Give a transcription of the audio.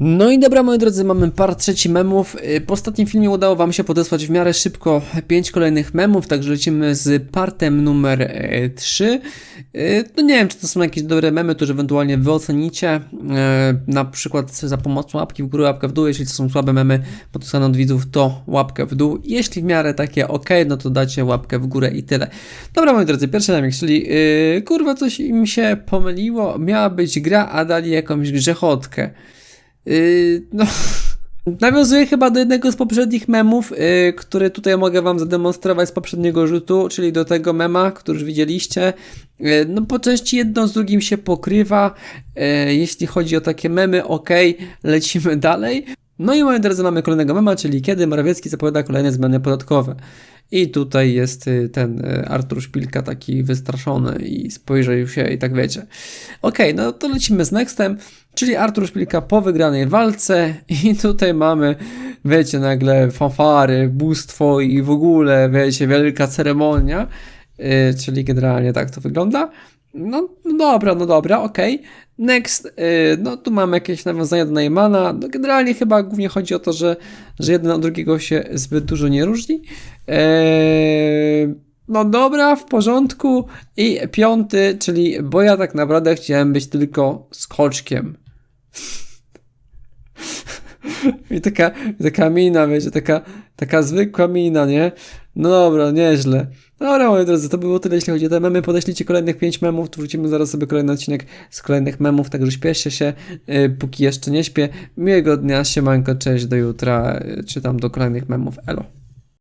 No i dobra, moi drodzy, mamy par trzeci memów. Y, Po ostatnim filmie udało Wam się podesłać w miarę szybko pięć kolejnych memów, także lecimy z partem numer 3. No nie wiem, czy to są jakieś dobre memy, to że ewentualnie Wy ocenicie, y, na przykład za pomocą łapki w górę, łapkę w dół, jeśli to są słabe memy podpisane od widzów, to łapkę w dół. Jeśli w miarę takie ok, no to dacie łapkę w górę i tyle. Dobra, moi drodzy, pierwszy memik, czyli kurwa coś im się pomyliło, miała być gra, a dali jakąś grzechotkę. Yy, no. Nawiązuję chyba do jednego z poprzednich memów, yy, który tutaj mogę wam zademonstrować z poprzedniego rzutu, czyli do tego mema, który już widzieliście. Yy, no po części jedno z drugim się pokrywa. Yy, jeśli chodzi o takie memy, ok, lecimy dalej. No i moi drodzy, mamy kolejnego mema, czyli kiedy Morawiecki zapowiada kolejne zmiany podatkowe. I tutaj jest y, ten y, Artur Szpilka taki wystraszony i spojrzał się i tak wiecie. Okej, no to lecimy z nextem, czyli Artur Szpilka po wygranej walce i tutaj mamy, wiecie, nagle fanfary, bóstwo i w ogóle, wiecie, wielka ceremonia, y, czyli generalnie tak to wygląda. No, no dobra, no dobra, okej. Next, y, no tu mamy jakieś nawiązania do Neymana. No, generalnie chyba głównie chodzi o to, że, że jeden od drugiego się zbyt dużo nie różni. Eee, no dobra, w porządku. I piąty, czyli bo ja tak naprawdę chciałem być tylko skoczkiem. I taka, taka mina, wiecie, taka, taka zwykła mina, nie? No dobra, nieźle. Dobra, moi drodzy, to było tyle, jeśli chodzi o te memy. Podeślijcie kolejnych 5 memów, wrócimy zaraz sobie kolejny odcinek z kolejnych memów, także śpieszcie się, yy, póki jeszcze nie śpię. Miłego dnia, siemanko, cześć, do jutra, yy, czy tam do kolejnych memów, elo.